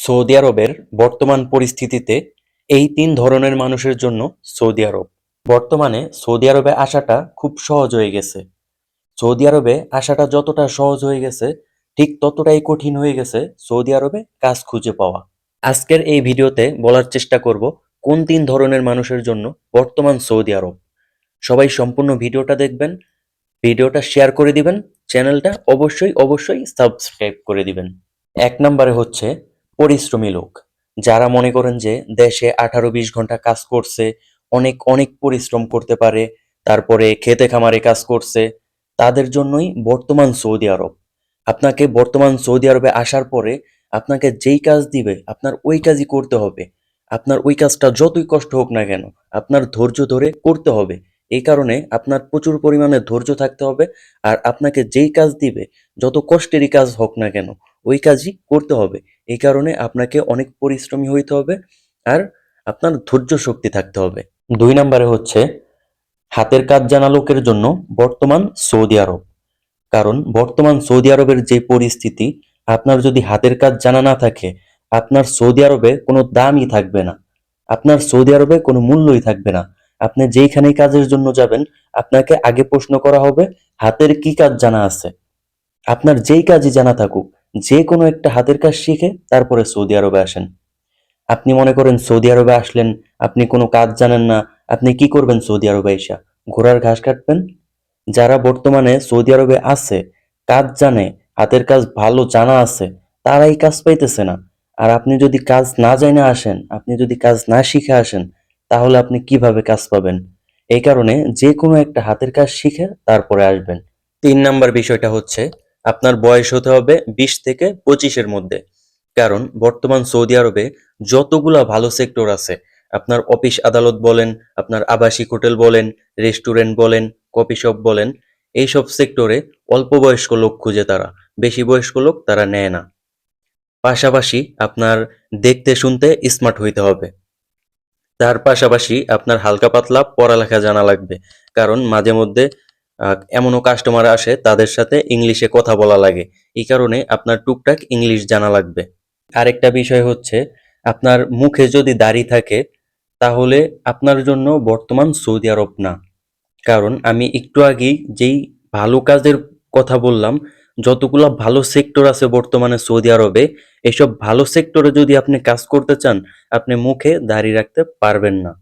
Saudi আরবের বর্তমান পরিস্থিতিতে এই তিন ধরনের মানুষের জন্য সৌদি আরব। বর্তমানে সৌদি আরবে আসাটা খুব সহজ হয়ে গেছে। সৌদি আরবে আসাটা যতটা সহজ হয়ে গেছে, ঠিক ততটাই কঠিন হয়ে গেছে সৌদি আরবে কাজ খুঁজে পাওয়া। আজকের এই ভিডিওতে বলার চেষ্টা করব কোন তিন ধরনের মানুষের জন্য বর্তমান সৌদি আরব। সবাই সম্পূর্ণ ভিডিওটা দেখবেন, ভিডিওটা শেয়ার করে দিবেন, চ্যানেলটা অবশ্যই অবশ্যই সাবস্ক্রাইব করে দিবেন। এক নম্বরে হচ্ছে পরিশ্রমী লোক। যারা মনে করেন যে দেশে আঠারো বিশ ঘণ্টা কাজ করছে, অনেক অনেক পরিশ্রম করতে পারে, তারপরে খেতে খামারে কাজ করছে, তাদের জন্যই বর্তমান সৌদি আরব। আপনাকে বর্তমান সৌদি আরবে আসার পরে আপনাকে যেই কাজ দিবে, আপনার ওই কাজই করতে হবে। আপনার ওই কাজটা যতই কষ্ট হোক না কেন, আপনার ধৈর্য ধরে করতে হবে। এই কারণে আপনার প্রচুর পরিমাণে ধৈর্য থাকতে হবে, আর আপনাকে যেই কাজ দিবে, যত কষ্টেরই কাজ হোক না কেন ওই কাজই করতে হবে। এই কারণে আপনাকে অনেক পরিশ্রমী হইতে হবে আর আপনার ধৈর্য শক্তি থাকতে হবে। দুই নম্বরে হচ্ছে, হাতের কাজ জানা লোকের জন্য বর্তমান সৌদি আরব। কারণ বর্তমান সৌদি আরবের যে পরিস্থিতি, আপনার যদি হাতের কাজ জানা না থাকে, আপনার সৌদি আরবে কোনো দামই থাকবে না। আপনার সৌদি আরবে কোনো মূল্যই থাকবে না। আপনি যেইখানেই কাজের জন্য যাবেন, আপনাকে আগে প্রশ্ন করা হবে, হাতের কি কাজ জানা আছে? আপনার যেই কাজই জানা থাকুক যে কোনো একটা হাতের কাজ শিখে তারপরে সৌদি আরবে আসেন। আপনি মনে করেন সৌদি আরবে আসলেন, আপনি কোনো কাজ জানেন না, আপনি কি করবেন সৌদি আরবে এসা? ঘোড়ার ঘাস কাটবেন? যারা বর্তমানে সৌদি আরবে আছে, কাজ জানে, হাতের কাজ ভালো জানা আছে, তারাই কাজ পাইতেছে না। আর আপনি যদি কাজ না জানা আসেন, আপনি যদি কাজ না শিখে আসেন, তাহলে আপনি কীভাবে কাজ পাবেন? এই কারণে যে কোনো একটা হাতের কাজ শিখে তারপরে আসবেন। তিন নাম্বার বিষয়টা হচ্ছে আপনার বয়স হতে হবে বিশ থেকে পঁচিশের মধ্যে। কারণ বর্তমান সৌদি আরবে যতগুলা ভালো সেক্টর আছে, আপনার অফিস আদালত বলেন, আপনার আবাসিক হোটেল বলেন, রেস্টুরেন্ট বলেন, কফি শপ বলেন, এইসব সেক্টরে অল্প বয়স্ক লোক খুঁজে তারা, বেশি বয়স্ক লোক তারা নেয় না। পাশাপাশি আপনার দেখতে শুনতে স্মার্ট হইতে হবে। তার পাশাপাশি আপনার হালকা পাতলা পড়ালেখা জানা লাগবে, কারণ মাঝে মধ্যে এমনও কাস্টমার আসে তাদের সাথে ইংলিশে কথা বলা লাগে। এই কারণে আপনার টুকটাক ইংলিশ জানা লাগবে। আরেকটা বিষয় হচ্ছে, আপনার মুখে যদি দাড়ি থাকে, তাহলে আপনার জন্য বর্তমান সৌদি আরব না। কারণ আমি একটু আগেই যেই ভালো কাজের কথা বললাম, যতগুলো ভালো সেক্টর আছে বর্তমানে সৌদি আরবে, এসব ভালো সেক্টরে যদি আপনি কাজ করতে চান, আপনি মুখে দাড়ি রাখতে পারবেন না।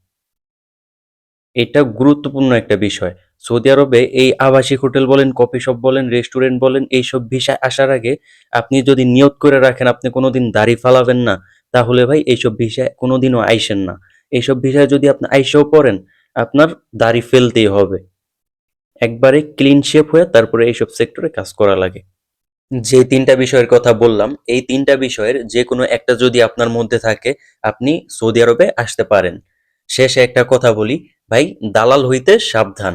এটা গুরুত্বপূর্ণ একটা বিষয়। সৌদি আরবে এই আবাসিক হোটেল বলেন, কফি শপ বলেন, রেস্টুরেন্ট বলেন, এইসব ভিসায় আসার আগে আপনি যদি নিয়ত করে রাখেন আপনি কোনোদিন দাড়ি ফালাবেন না, তাহলে ভাই এইসব ভিসায় কোনোদিনও আইসেন না। এইসব ভিসায় যদি আপনি আইসেও পড়েন, আপনার দাড়ি ফেলতেই হবে। একবারে ক্লিন শেপ হয়ে তারপরে এইসব সেক্টরে কাজ করা লাগে। যে তিনটা বিষয়ের কথা বললাম, এই তিনটা বিষয়ের যে কোনো একটা যদি আপনার মধ্যে থাকে, আপনি সৌদি আরবে আসতে পারেন। শেষে একটা কথা বলি, ভাই দালাল হইতে সাবধান।